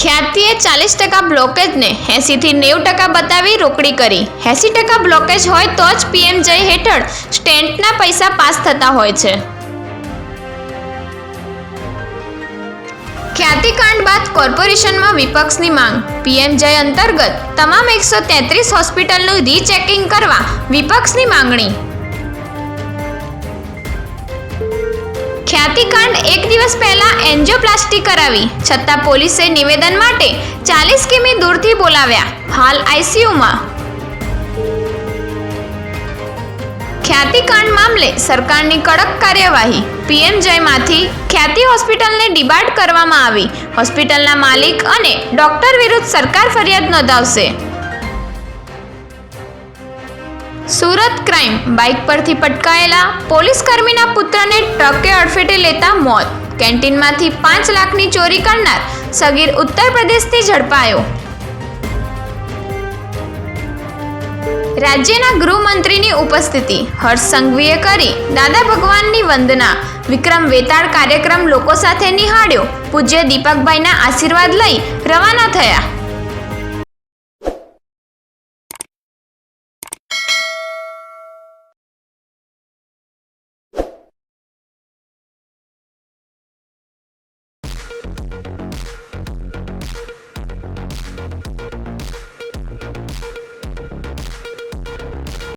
ખ્યાતિએ ચાલીસ ટકા બ્લોકેજને એંસીથી નેવું ટકા બતાવી રોકડી કરી. એંસી ટકા બ્લોકેજ હોય તો જ પીએમ જય હેઠળ સ્ટેન્ટના પૈસા પાસ થતા હોય છે. ખ્યાતિકાંડ બાદ કોર્પોરેશનમાં વિપક્ષની માંગ. પીએમ જય અંતર્ગત તમામ એકસો તેત્રીસ હોસ્પિટલનું રીચેકિંગ કરવા વિપક્ષની માંગણી. ખ્યાતિકાંડ એક દિવસ પહેલા એન્જિયોપ્લાસ્ટી કરાવી. છતાં પોલીસે નિવેદન માટે ચાલીસ કિમી દૂરથી બોલાવ્યા. હાલ આઈસીયુમાં. ખ્યાતિકાંડ મામલે સરકારની કડક કાર્યવાહી. પીએમ જયમાંથી ખ્યાતિ હોસ્પિટલને ડિબાર્ડ કરવામાં આવી. હોસ્પિટલના માલિક અને ડોક્ટર વિરુદ્ધ સરકાર ફરિયાદ નોંધાવશે. સુરત ક્રાઇમ બાઇક પરથી પટકાયેલા પોલીસ કર્મીના પુત્રને ટ્રકે અડફેટે લેતા મોત. કેન્ટીનમાંથી પાંચ લાખની ચોરી કરનાર સગીર ઉત્તર પ્રદેશથી ઝડપાયો. રાજ્યના ગૃહમંત્રીની ઉપસ્થિતિ. હર્ષ સંઘવીએ કરી દાદા ભગવાનની વંદના. વિક્રમ વેતાળ કાર્યક્રમ લોકો સાથે નિહાળ્યો. પૂજ્ય દીપકભાઈના આશીર્વાદ લઈ રવાના થયા.